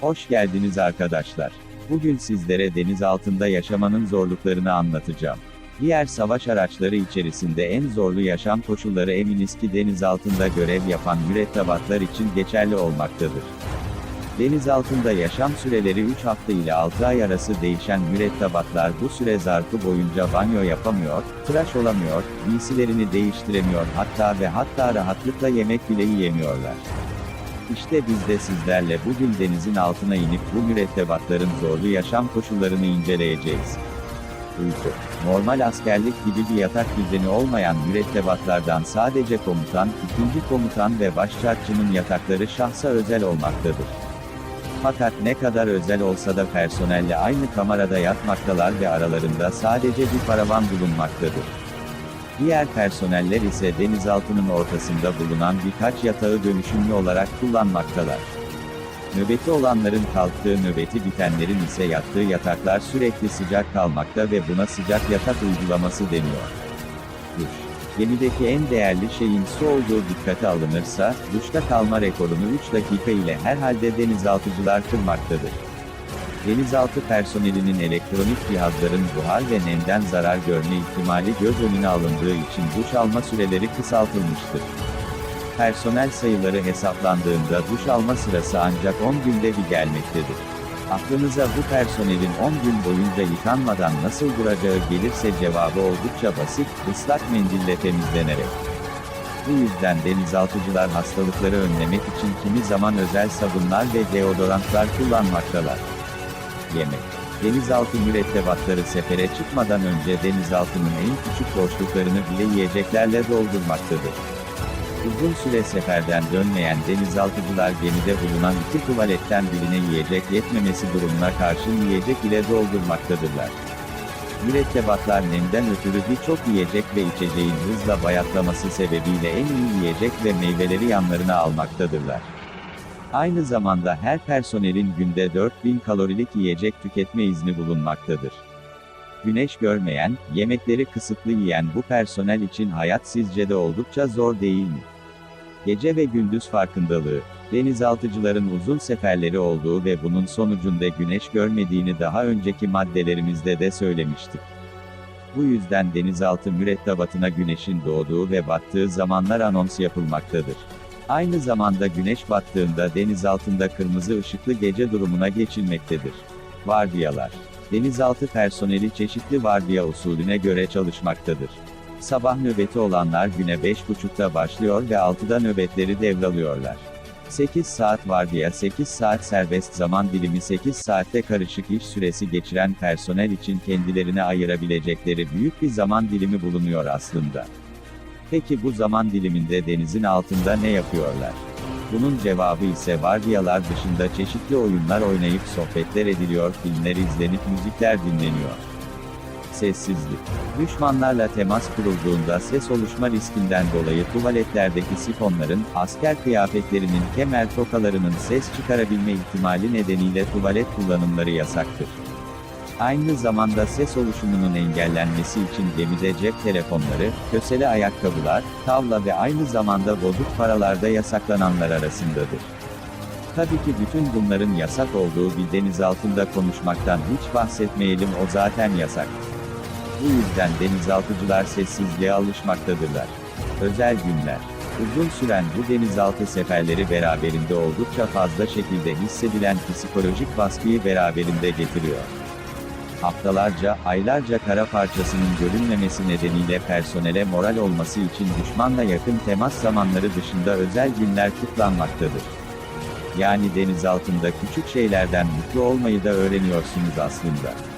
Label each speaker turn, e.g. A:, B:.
A: Hoş geldiniz arkadaşlar. Bugün sizlere deniz altında yaşamanın zorluklarını anlatacağım. Diğer savaş araçları içerisinde en zorlu yaşam koşulları eminiz ki deniz altında görev yapan mürettebatlar için geçerli olmaktadır. Deniz altında yaşam süreleri 3 hafta ile 6 ay arası değişen mürettebatlar bu süre zarfı boyunca banyo yapamıyor, tıraş olamıyor, giysilerini değiştiremiyor hatta ve hatta rahatlıkla yemek bile yiyemiyorlar. İşte biz de sizlerle bugün denizin altına inip bu mürettebatların zorlu yaşam koşullarını inceleyeceğiz. Uyku. Normal askerlik gibi bir yatak düzeni olmayan mürettebatlardan sadece komutan, ikinci komutan ve başçarçının yatakları şahsa özel olmaktadır. Fakat ne kadar özel olsa da personelle aynı kamerada yatmaktalar ve aralarında sadece bir paravan bulunmaktadır. Diğer personeller ise denizaltının ortasında bulunan birkaç yatağı dönüşümlü olarak kullanmaktalar. Nöbeti olanların kalktığı nöbeti bitenlerin ise yattığı yataklar sürekli sıcak kalmakta ve buna sıcak yatak uygulaması deniyor. Duş. Gemideki en değerli şeyin su olduğu dikkate alınırsa, duşta kalma rekorunu 3 dakika ile herhalde denizaltıcılar kırmaktadır. Denizaltı personelinin elektronik cihazların buhar ve nemden zarar görme ihtimali göz önüne alındığı için duş alma süreleri kısaltılmıştır. Personel sayıları hesaplandığında duş alma sırası ancak 10 günde bir gelmektedir. Aklınıza bu personelin 10 gün boyunca yıkanmadan nasıl duracağı gelirse cevabı oldukça basit, ıslak mendille temizlenerek. Bu yüzden denizaltıcılar hastalıkları önlemek için kimi zaman özel sabunlar ve deodorantlar kullanmaktalar. Yemek. Denizaltı mürettebatları sefere çıkmadan önce denizaltının en küçük boşluklarını bile yiyeceklerle doldurmaktadır. Uzun süre seferden dönmeyen denizaltıcılar gemide bulunan iki tuvaletten birine yiyecek yetmemesi durumuna karşın yiyecek ile doldurmaktadırlar. Mürettebatlar nemden ötürü birçok yiyecek ve içeceğin hızla bayatlaması sebebiyle en iyi yiyecek ve meyveleri yanlarına almaktadırlar. Aynı zamanda her personelin günde 4000 kalorilik yiyecek tüketme izni bulunmaktadır. Güneş görmeyen, yemekleri kısıtlı yiyen bu personel için hayat sizce de oldukça zor değil mi? Gece ve gündüz farkındalığı, denizaltıcıların uzun seferleri olduğu ve bunun sonucunda güneş görmediğini daha önceki maddelerimizde de söylemiştik. Bu yüzden denizaltı mürettebatına güneşin doğduğu ve battığı zamanlar anons yapılmaktadır. Aynı zamanda güneş battığında deniz altında kırmızı ışıklı gece durumuna geçilmektedir. Vardiyalar. Denizaltı personeli çeşitli vardiya usulüne göre çalışmaktadır. Sabah nöbeti olanlar güne 5.30'da başlıyor ve 6'da nöbetleri devralıyorlar. 8 saat vardiya 8 saat serbest zaman dilimi 8 saatte karışık iş süresi geçiren personel için kendilerine ayırabilecekleri büyük bir zaman dilimi bulunuyor aslında. Peki bu zaman diliminde denizin altında ne yapıyorlar? Bunun cevabı ise vardiyalar dışında çeşitli oyunlar oynayıp sohbetler ediliyor, filmler izlenip müzikler dinleniyor. Sessizlik. Düşmanlarla temas kurulduğunda ses oluşma riskinden dolayı tuvaletlerdeki sifonların, asker kıyafetlerinin kemer tokalarının ses çıkarabilme ihtimali nedeniyle tuvalet kullanımları yasaktır. Aynı zamanda ses oluşumunun engellenmesi için gemide cep telefonları, kösele ayakkabılar, tavla ve aynı zamanda bozuk paralarda yasaklananlar arasındadır. Tabii ki bütün bunların yasak olduğu bir deniz altında konuşmaktan hiç bahsetmeyelim o zaten yasak. Bu yüzden denizaltıcılar sessizliğe alışmaktadırlar. Özel günler. Uzun süren bu denizaltı seferleri beraberinde oldukça fazla şekilde hissedilen psikolojik baskıyı beraberinde getiriyor. Haftalarca, aylarca kara parçasının görünmemesi nedeniyle personele moral olması için düşmanla yakın temas zamanları dışında özel günler kutlanmaktadır. Yani deniz altında küçük şeylerden mutlu olmayı da öğreniyorsunuz aslında.